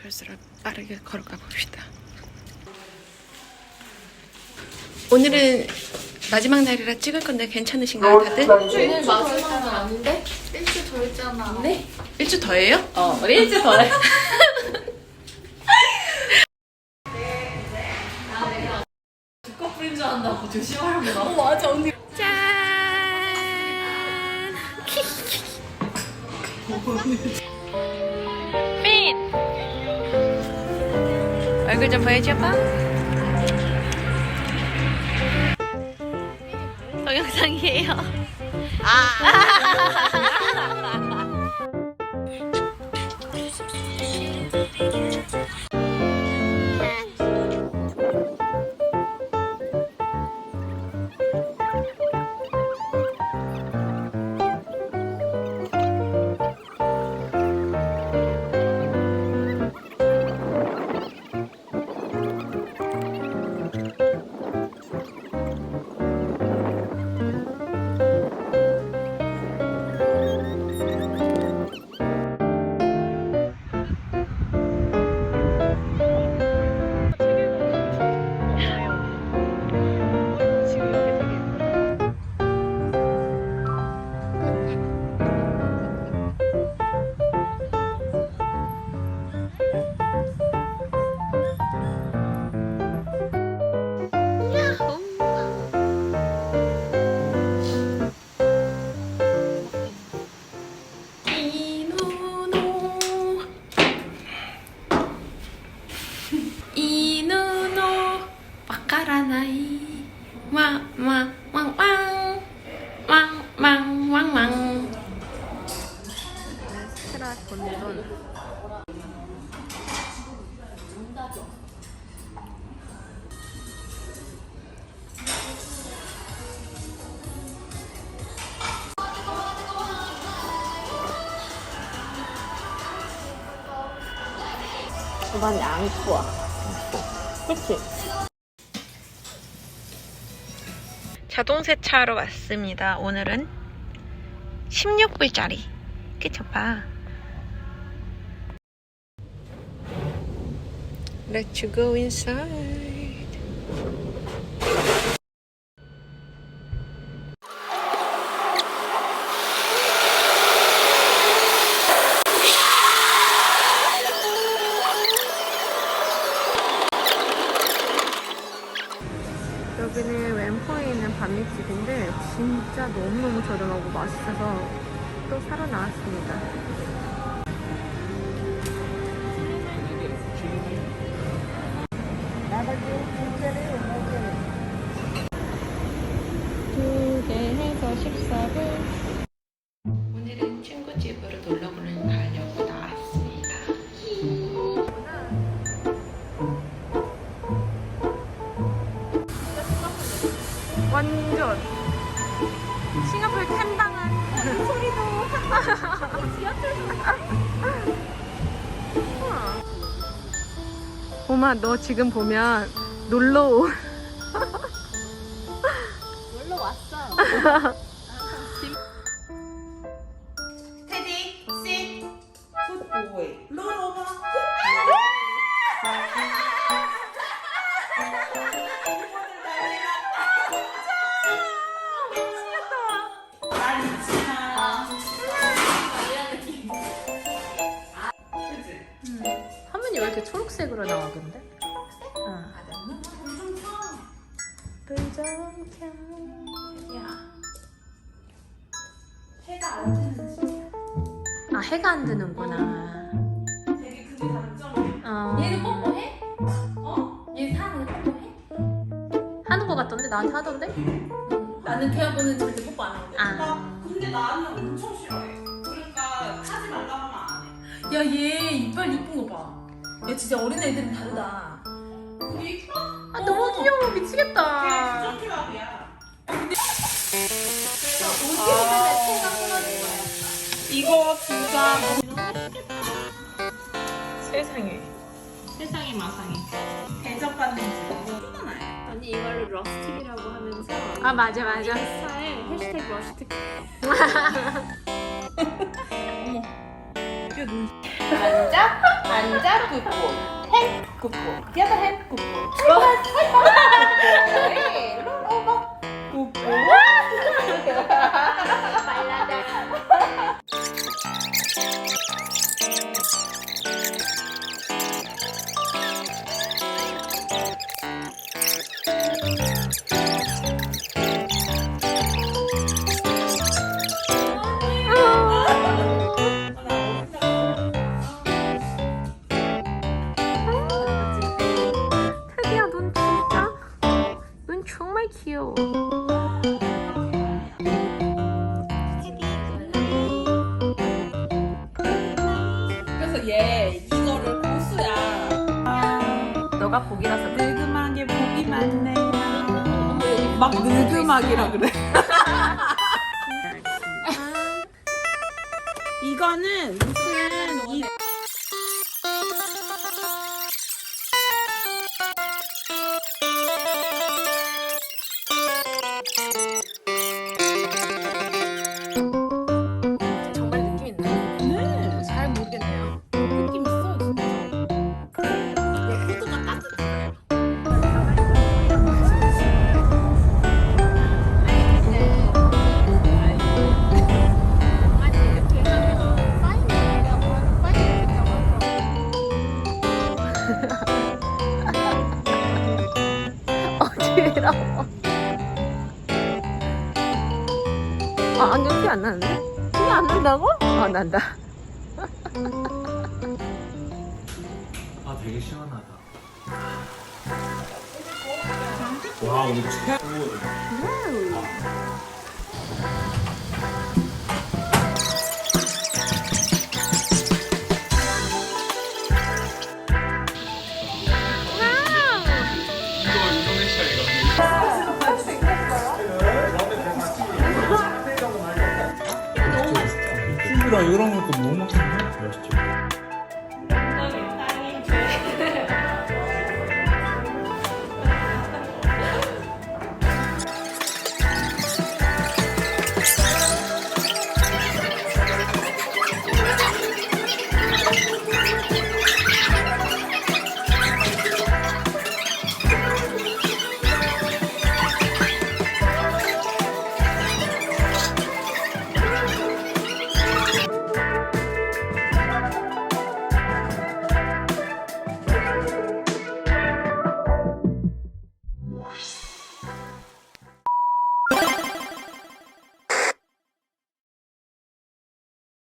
졸스럽 빠르게 걸어가 봅시다. 오늘은 마지막 날이라 찍을 건데 괜찮으신가요, 다들? 오늘 마지막은 아닌데? 일주 더 있잖아. 네? 일주 더예요? 어, 우리 일주 더해. 두꺼풀인 줄 안다고 조심하라고. 어, 맞아, 언니. 짠! 얼굴 좀 보여줘봐. 동영상이에요. 이 스트라 본돈 저번에 안고 와. 그치? 자동 세차하러 왔습니다. 오늘은 16불짜리. 그쵸, 봐. Let's go inside. 여기는 왼포에 있는 반미집인데 진짜 너무너무 저렴하고 맛있어서 또 사러 나왔습니다. 오늘은 친구 집으로 놀러 가려고 나왔습니다. 완전 싱가포르 탐방한 소리도 오마 너 지금 보면 놀러 온 놀러 왔어. 이 이렇게 초록색으로 나와 근데? 불정평 해가 안 뜨는 아 해가 안 드는구나. 되게 그게 단점이야. 어, 얘는 뽀뽀해? 어? 얘 사는 거 뽀뽀해? 하는 거 같던데 나한테 하던데? 나는 걔하고는 절대 뽀뽀 안 하는데. 아 나 근데 나는 엄청 싫어해. 그러니까 하지 말라고 하면 안 해. 야, 얘 이빨 이쁜 거 봐. 야, 진짜 어린 애들은 다르다. 우리? 아, 너무 귀여워 걔 미치겠다. 부정기밥이야. 이거 진짜 세상에 세상의 마상이. 대접받는 집. 피곤해. 언니 이걸로 러스틱이라고 하면서 아 맞아 맞아. 인스타에 해시태그 러스틱. 앉아 앉아 굿볼 행 굿볼 the other hand 굿볼 굿볼 롤오버 굿볼 테디야 그래서 얘 이거를 고수야. 너가 복이라서 그래. 늙음하게 복이 많네요 막 늙음하기라 그래. 이거는 무슨 이 아, 안경 티안 나는데? 티안 난다고? 아, 난다. 아 되게 시원하다. 와 오늘 최고. 이 너무 잘 멋있죠.